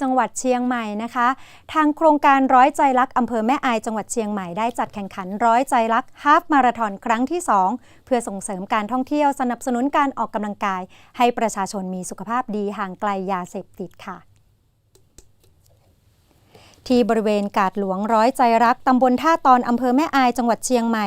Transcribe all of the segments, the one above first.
จังหวัดเชียงใหม่นะคะ ทางโครงการร้อยใจรักอำเภอแม่อายจังหวัดเชียงใหม่ได้จัดแข่งขันร้อยใจรักฮาฟมาราธอนครั้งที่ 2 เพื่อส่งเสริมการท่องเที่ยวสนับสนุนการออกกำลังกาย ให้ประชาชนมีสุขภาพดีห่างไกลยาเสพติดค่ะ ที่บริเวณกาดหลวงร้อยใจรักตำบลท่าตอนอำเภอแม่อายจังหวัดเชียงใหม่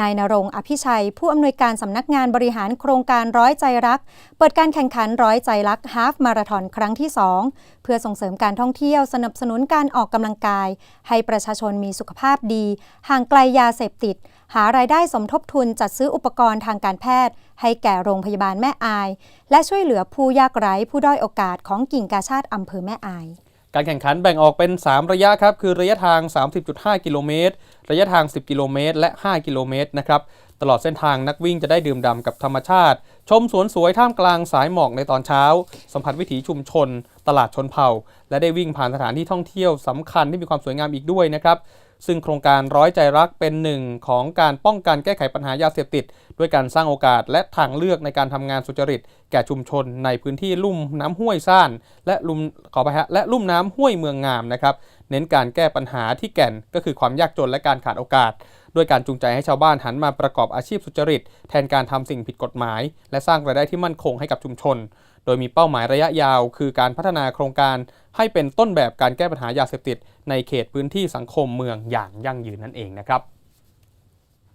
นายนรงอภิชัย ผู้อำนวยการสำนักงานบริหารโครงการร้อยใจรัก เปิดการแข่งขันร้อยใจรักฮาฟมาราธอนครั้งที่ 2 เพื่อส่งเสริมการท่องเที่ยวสนับสนุนการออกกำลังกาย ให้ประชาชนมีสุขภาพดี ห่างไกลยาเสพติด หารายได้สมทบทุนจัดซื้ออุปกรณ์ทางการแพทย์ ให้แก่โรงพยาบาลแม่อาย และช่วยเหลือผู้ยากไร้ผู้ด้อยโอกาสของกิ่งกาชาติอำเภอแม่อาย การแข่งขันแบ่งออกเป็น 3 ระยะครับ คือระยะทาง 30.5 กิโลเมตร ระยะทาง 10 กิโลเมตร และ 5 กิโลเมตรนะครับ ลอดเส้นทางนักวิ่งจะได้ดื่มด่ำกับธรรมชาติ ชมสวนสวยท่ามกลางสายหมอกในตอนเช้า สัมผัสวิถีชุมชน ตลาดชนเผ่า และได้วิ่งผ่านสถานที่ท่องเที่ยวสำคัญที่มีความสวยงามอีกด้วยนะครับซึ่งโครงการร้อยใจรักเป็นหนึ่งของการป้องกันแก้ไขปัญหายาเสพติด ด้วยการสร้างโอกาสและทางเลือกในการทำงานสุจริต แก่ชุมชนในพื้นที่ลุ่มน้ำห้วยซ่าน และลุ่มขอไปฮะและลุ่มน้ำห้วยเมืองงามนะครับ เน้นการแก้ปัญหาที่แก่นก็คือความยากจนและการขาดโอกาส ด้วยการจูงใจให้ชาวบ้านหันมาประกอบอาชีพสุจริต แทนการทำสิ่งผิดกฎหมาย และสร้างรายได้ที่มั่นคงให้กับชุมชน โดยมีเป้าหมายระยะยาว คือการพัฒนาโครงการให้เป็นต้นแบบการแก้ปัญหายาเสพติด ในเขตพื้นที่สังคมเมืองอย่างยั่งยืนนั่นเองนะครับ